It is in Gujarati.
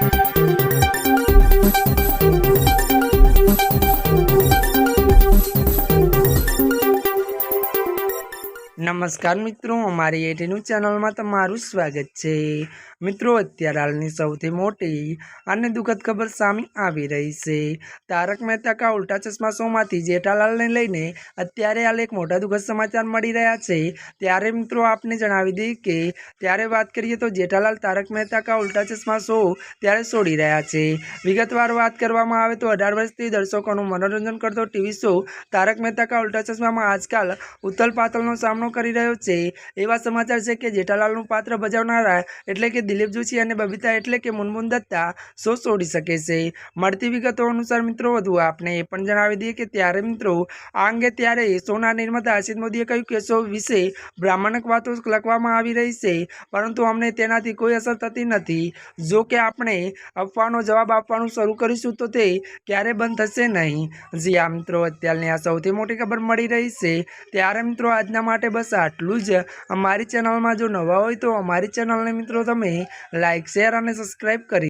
Thank you. નમસ્કાર મિત્રો, અમારી એટીનું ચેનલમાં તમારું સ્વાગત છે. મિત્રો, અત્યારે હાલની સૌથી મોટી અને દુઃખદ ખબર સામે આવી રહી છે. તારક મહેતા કા ઉલ્ટા ચશ્મા શોમાંથી જેઠાલાલને લઈને અત્યારે હાલ એક મોટા દુઃખદ સમાચાર મળી રહ્યા છે. ત્યારે મિત્રો, આપને જણાવી દઈએ કે ત્યારે વાત કરીએ તો જેઠાલાલ તારક મહેતા કા ઉલ્ટા ચશ્મા શો ત્યારે છોડી રહ્યા છે. વિગતવાર વાત કરવામાં આવે તો અઢાર વર્ષથી દર્શકોનું મનોરંજન કરતો ટીવી શો તારક મહેતા કા ઉલ્ટા ચશ્મામાં આજકાલ ઉથલ પાથલનો સામનો કરી રહ્યો છે. એવા સમાચાર છે કે જેઠાલાલનું પાત્ર ભજવનારા એટલે કે દિલીપ જોશી અને બબીતા એટલે કે મુનમુન દત્તા શો છોડી શકે છે. મળતી વિગતો અનુસાર મિત્રો, વધુ આપને એ પણ જણાવી દઈએ કે ત્યારે મિત્રો, આ અંગે ત્યારે શોના નિર્માતા હર્ષિત મોદીએ કહ્યું કે શો વિશે બ્રાહ્મણક વાતો લખવામાં આવી રહી છે, પરંતુ અમને તેનાથી કોઈ અસર થતી નથી. જો કે આપણે અફવાનો જવાબ આપવાનું શરૂ કરીશું તો તે ક્યારે બંધ થશે નહીં. જી આ મિત્રો, અત્યારની આ સૌથી મોટી ખબર મળી રહી છે. ત્યારે મિત્રો, આજના માટે બસ આટલું જ. અમારી ચેનલમાં જો નવા હોય તો અમારી ચેનલને મિત્રો તમે લાઇક શેર અને સબસ્ક્રાઈબ કરી